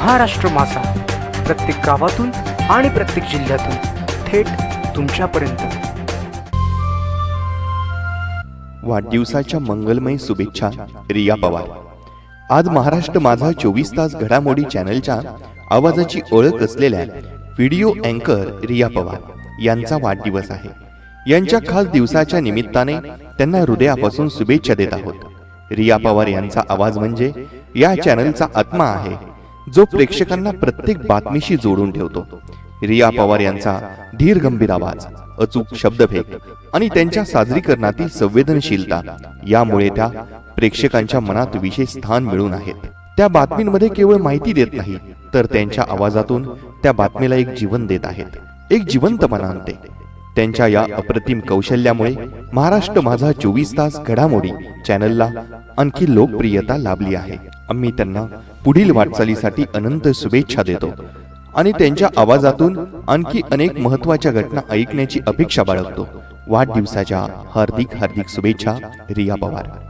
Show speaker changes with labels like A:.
A: महाराष्ट्र माझा. प्रत्येक गावातून आणि प्रत्येक जिल्ह्यातून थेट तुमच्यापर्यंत.
B: वाढदिवसाच्या मंगलमय शुभेच्छा रिया पवार. आज महाराष्ट्र माझा चोवीस तास घडामोडी चॅनलच्या आवाजाची ओळख असलेल्या व्हिडिओ अँकर रिया पवार यांचा वाढदिवस आहे. यांच्या खास दिवसाच्या निमित्ताने त्यांना हृदयापासून शुभेच्छा देत आहोत. रिया पवार यांचा आवाज म्हणजे या चॅनलचा आत्मा आहे. जो प्रेक्षकांना प्रत्येक बातमीशी जोडून ठेवतो. रिया पवार यांचा धीर गंभीर आवाज अचूक शब्दभेद आणि त्यांच्या सादरीकरणातील संवेदनशीलता यामुळे त्या प्रेक्षकांच्या मनात विशेष स्थान मिळून आहेत. त्या बातमींमध्ये केवळ माहिती देत नाही तर त्यांच्या आवाजातून त्या बातमीला एक जीवन देत आहेत. एक जिवंतपणा आणते त्यांच्या या अप्रतिम कौशल्यामुळे महाराष्ट्र माझा चोवीस तास घडामोडी चॅनलला आणखी लोकप्रियता लाभली आहे. आम्ही त्यांना पुढील वाटचालीसाठी अनंत शुभेच्छा देतो. आणि त्यांच्या आवाजातून आणखी अनेक महत्त्वाच्या घटना ऐकण्याची अपेक्षा बाळगतो. वाढदिवसाच्या हार्दिक हार्दिक शुभेच्छा रिया पवार.